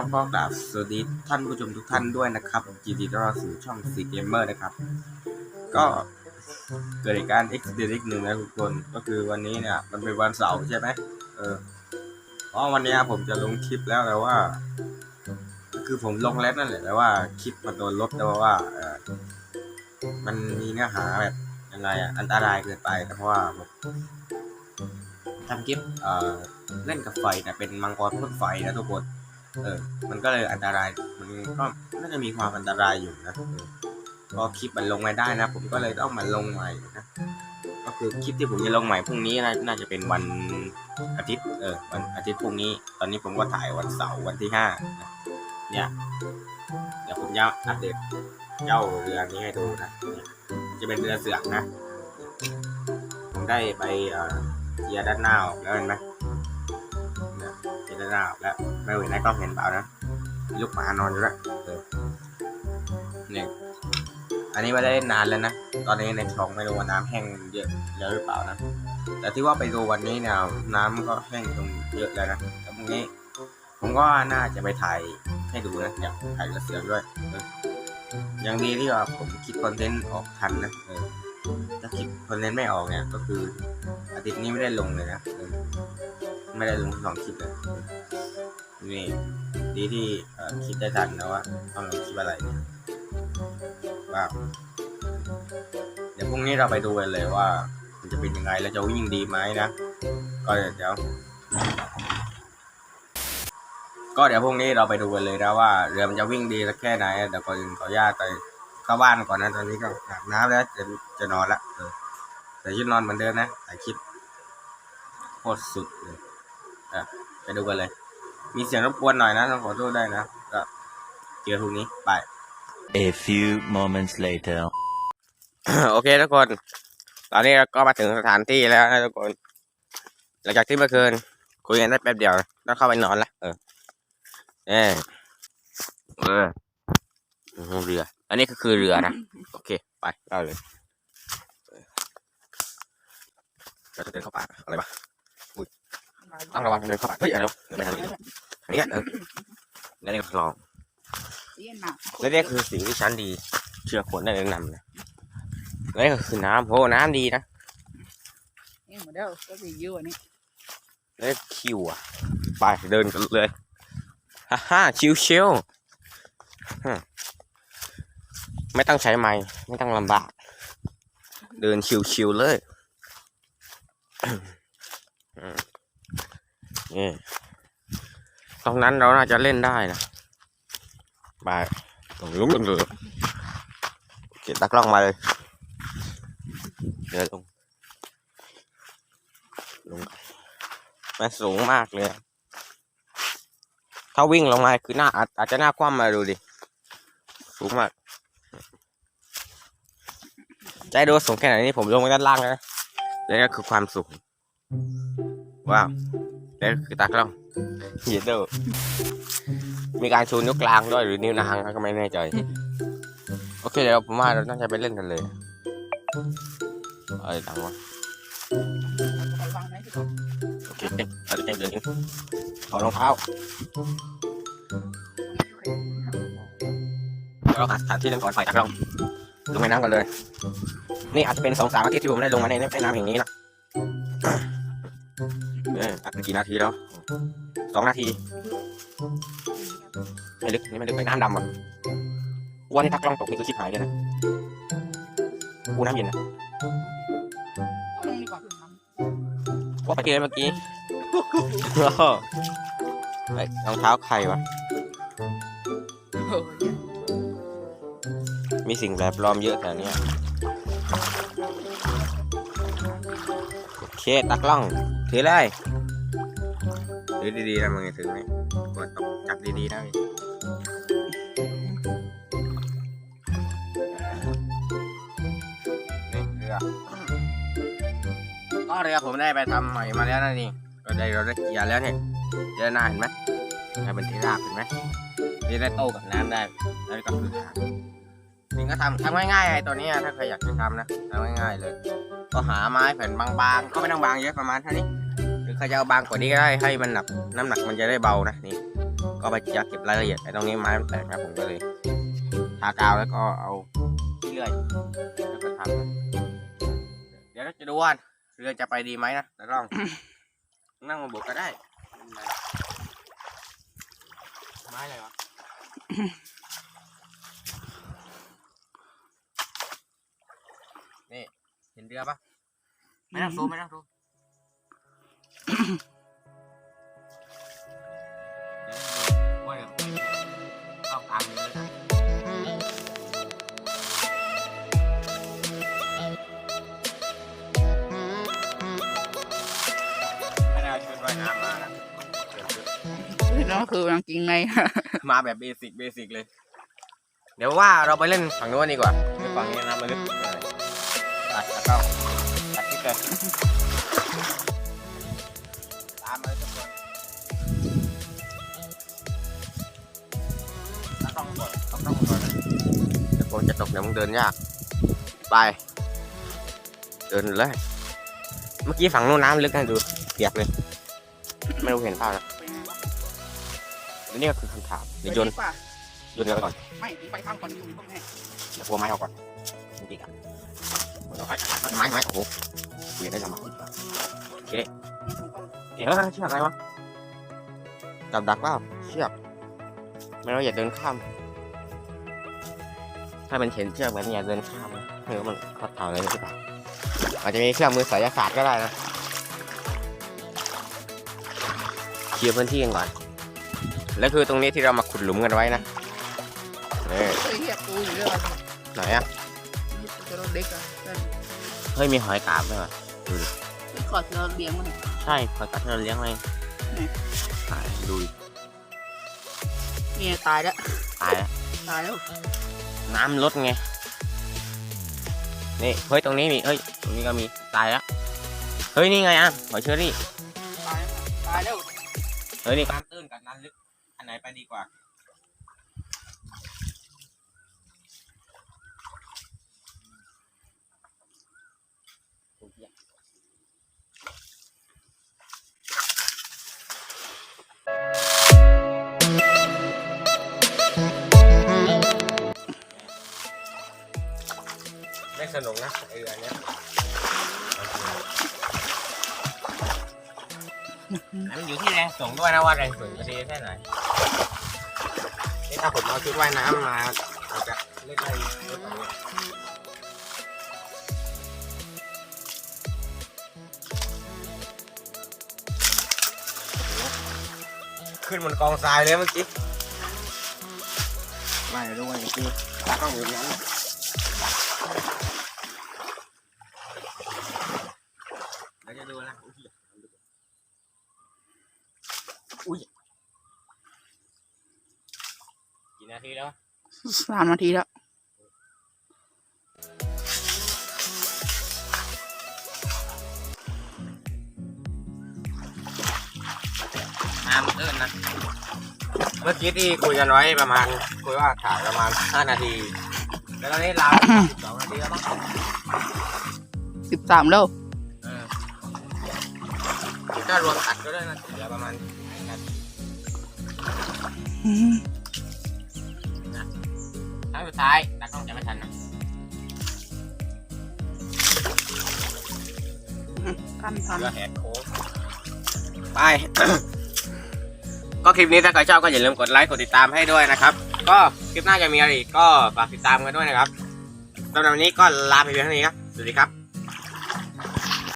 ก็โอเครับก็กราบสวัสดีท่านผู้ชมทุกท่านด้วยนะครับยินดีต้อนรับสู่ช่องซีเกมเมอร์นะครับ ก็เกิดเหตุการณ์เอ็กซ์เดอีกหนึ่งนะทุกคนก็คือวันนี้เนี่ย มันเป็นวันเสาร์ใช่ไหมเออเพราะวันนี้ผมจะลงคลิปแล้วแต่ว่า คือผมลงแล้วนั่นแหละแต่ว่าคลิปมันโดนลบแต่ว่าเออมันมีเนื้อหาแบบยังไงอะอันตรายเกินไปแต่เพราะว่าทำคลิปเอ่อเล่นกับไฟแต่เป็นมังกรพ่นไฟนะทุกคน เออ มันก็เลยอันตราย มันก็น่าจะมีความอันตรายอยู่นะพอคลิปมันลงไม่ได้นะ ผมก็เลยต้องมาลงใหม่นะก็คือคลิปที่ผมจะลงใหม่พรุ่งนี้นะน่าจะเป็นวันอาทิตย์ เออ วันอาทิตย์พรุ่งนี้ ตอนนี้ผมก็ถ่ายวันเสาร์วันที่ห้าเนี่ย เดี๋ยวผมจะอัปเดตเจ้าเรือนี้ให้ดูนะ จะเป็นเรือเสือกนะ ผมได้ไปเอ่อเกียร์ด้านหน้าออกแล้วเห็นไหม เนี่ยเกียร์ด้านหน้าแล้วไม่เห็นในกล้องเห็นเปล่านะลูกหมานอนอยู่แล้วเออนี่ยอันนี้ไม่ได้เล่นนานแล้วนะ ตอนนี้ในคลองไม่รู้ว่าน้ำแห้งเยอะแล้วหรือเปล่านะ แต่ที่ว่าไปดูวันนี้เนี่ยน้ำก็แห้งตรงเยอะแล้วนะแล้วพรุ่งนี้ ผมก็น่าจะไปถ่ายให้ดูนะอยากถ่ายกระเสือด้วยออยังดีที่ว่าผมคิดคอนเทนต์ออกทันนะถ้าคิดคอนเทนต์ไม่ออกเนี่ยก็คืออาทิตย์นี้ไม่ได้ลงเลยนะ ไม่ได้ลงสองคลิปเลยนี่ดีที่คิดได้ทันนะว่าต้องลงคลิปอะไรเนี่ยว้าวเดี๋ยวพรุ่งนี้เราไปดูกันเลยว่า มันจะเป็นยังไงแล้วจะวิ่งดีไหมนะ ก็เดี๋ยว ก็เดี๋ยวพรุ่งนี้เราไปดูกันเลยนะว่าเรือมันจะวิ่งดีสักแค่ไหนเดี๋ยวก่อนอื่นขออนุญาตไปเข้าบ้านก่อนนะตอนนี้ก็อาบน้ำแล้วจะจะนอนละเออแต่ยืนนอนเหมือนเดิมนะถ่ายคลิปโคตรสุดเลย อะไปดูกันเลย มีเสียงรบกวนหน่อยนะต้องขอโทษได้นะก็เจอพรุ่งนี้ไป A few moments later. โอเคทุกคน ตอนนี้เราก็มาถึงสถานที่แล้วนะทุกคน หลังจากที่เมื่อคืนคุยกันได้แป๊บเดียวแล้วเข้าไปนอนละเออเออเอออืมเรือ อันนี้ก็คือเรือนะ โอเค ไปเล่าเลยเราจะเดินเข้าป่าอะไรปะอุ้ย ต้องระวังเดินเข้าป่าเฮ้ยอะไรวะเดินไปทางนี้อันนี้เออแล้วนี่ก็คลองและนี่คือสิ่งที่ฉันดี เชื่อควรได้แนะนำนะและนี่ก็คือน้ำโหน้ำดีนะ nhưng mà đâu có gì vô này และคิวอะไปเดินกันเลยฮ่าฮ่าชิวชิวๆฮึไม่ต้องใช้ไม้ไม่ต้องลำบาก เดินชิวชิวๆเลยอืม นี่ตรงนั้นเราน่าจะเล่นได้นะไปตรงลุ้มลงเลยเก็บตากล้องมาเลยเดินลงลงมันสูงมากเลย ถ้าวิ่งลงมาคือหน้าอาจจะหน้าคว่ำมาดูดิ สูงมากใจดูสูงแค่ไหนนี่ผมลงไปด้านล่างแล้วนะแล้วก็คือความสูงว้าว แล้วคือตากล้องเฮียเดอมีการชูนิ้วกลางด้วยหรือนิ้วนางก็ไม่แน่ใจ โอเคเดี๋ยวผมว่าเราต้องจะไปเล่นกันเลยเอ้ยดังวะโอเคเราจะเดินกันถอดรองเท้าเดี๋ยวเราหาสถานที่เล่นก่อนไฟจากเราลงในน้ำกันเลย นี่อาจจะเป็นสองสามอาทิตย์ที่ผมได้ลงมาในในน้ำแห่งนี้นะ อออัดไปกี่นาทีแล้วสองนาที ไม่ลึกนี่ไม่ลึกไปน้ำดำอะกูว่านี่ถ้ากล้องตกนี่คือชิบหายเลยนะกูน้ำเย็นนะว่าไปเจอเมื่อกี้ เฮ้ยรองเท้าใครวะมีสิ่งแปลกปลอมเยอะแถวเนี้ยโอเคตากล้องถือเลย ถือดีๆนะมึงถือไหมกดตกจับดีๆนะพี่นี่เรือก็เรือผมได้ไปทำใหม่มาแล้วนะนี่ก็ได้เราได้เกียร์แล้วเนี่ยเจอหน้าเห็นไหมให้เป็นที่ราบเห็นไหมนี่ได้โต้กับน้ำได้แล้วก็คือหาสิ่ก็ทำทำง่ายๆไอ้ตัวนี้ถ้าใครอยากจะทำนะทำง่ายๆเลย ก็หาไม้แผ่นบางๆก็ไม่ต้องบางเยอะประมาณเท่านี้ ใครจะเอาบางกว่านี้ก็ได้ให้มันหนักน้ำหนักมันจะได้เบานะนี่ ก็ไปอยากเก็บรายละเอียดไอ้ตรงนี้ไม้มันแตกนะผมก็เลยทากาวแล้วก็เอาเลื่อยแล้วก็ทำเดี๋ยวเราจะดูว่าเรือจะไปดีไหมนะแต่ลอง นั่งมาบุกก็ได้ไม้อะไรวะนี่เห็นเรือปะไม่ต้องซูมไม่ต้องซูม ว่าเข้ากลางเรือเลยนะไม่ได้ชุดว่ายน้ำมานะเดี๋ยวคือกางเกงในมาแบบเบสิกเบสิกเลย เดี๋ยวว่าเราไปเล่นฝั่งโน้นดีกว่าเดี๋ยวฝั่งนี้น้ำมันลึกเกินตัดแล้วก็ตัดที่เกินตามมาเลยทุกคนแล้วต้องกดต้องต้องกดนะเดี๋ยวฝนจะตกเดี๋ยวมึงเดินยาก ไป เดินเลย เมื่อกี้ฝั่งนู้นน้ำลึกนะดูเปียกเลย ไม่รู้เห็นภาพนะแล้วนี่ก็คือคำถามเดี๋ยวโยนไปป่ะโยนเรือไปก่อน ไม่ไปข้างก่อนอยู่พวกนี้เดี๋ยวกลัวไม้เอาก่อนจริงๆอะเอาไม้ไม้ไม้โอ้โหเปลี่ยนได้ลำบากโอเคเดี๋ยวเชือกอะไรวะกับดักเปล่าเชือกไม่เราอย่าเดินข้าม ถ้ามันเห็นเชือกแบบนี้อย่าเดินข้ามนะไม่รู้มันเขาทำอะไรหรือเปล่าอาจจะมีเครื่องมือไสยศาสตร์ก็ได้นะเคลียร์พื้นที่กันก่อน แล้วคือตรงนี้ที่เรามาขุดหลุมกันไว้นะนี่เฮ้ยเฮียกูอยู่ด้วยไหนอะจะรถเล็กอะเฮ้ยมีหอยกาบด้วยว่ะขอดเราเลี้ยงมัน ใช่หอยกาบที่เราเลี้ยงไว้ไหนตายดูดิเนี่ยตายแล้ว ตายแล้วตายแล้ว น้ำลดไง นี่ เฮ้ย ตรงนี้มีเฮ้ย ตรงนี้ก็มี ตายแล้ว เฮ้ย นี่ไงอะหอยเชอรี่ ตายแล้วตายแล้ว เฮ้ย นี่น้ำตื้นกับน้ำลึก อันไหนไปดีกว่า สนุกนะไอ้เรือเนี้ยมันอยู่ที่แรงส่งด้วยนะว่าแรงส่งจะดีแค่ไหนนี่ถ้าผมเอาชุดว่ายน้ำมาเราจะเล่นได้เยอะกว่านี้ขึ้นบนกองทรายเลยเมื่อกี้ไม่รู้ว่าจริงๆตากล้องอยู่นั้นน่ะ เราจะดูนะอุ้ยอุ้ย กี่นาทีแล้ว สามนาทีแล้ว น้ำตื้นนะ เมื่อกี้ที่คุยกันไว้ประมาณ คุยว่าถ่ายประมาณ5นาที แล้วตอนนี้ราว12นาทีแล้วมั้งสิบสามแล้วเออถ้ารวมตัดก็ได้นะเหลือประมาณนาทีอืมค รั้งสุดท้ายตัดกล้องจะไม่ทันนะกันทันเรือแหกโค้ง ไป ก็คลิปนี้ถ้าใครชอบก็อย่าลืมกดไลค์กดติดตามให้ด้วยนะครับ ก็คลิปหน้าจะมีอะไรอีกก็ฝากติดตามกันด้วยนะครับสำหรับวันนี้ก็ลาไปเพียงเท่านี้ครับ สวัสดีครับ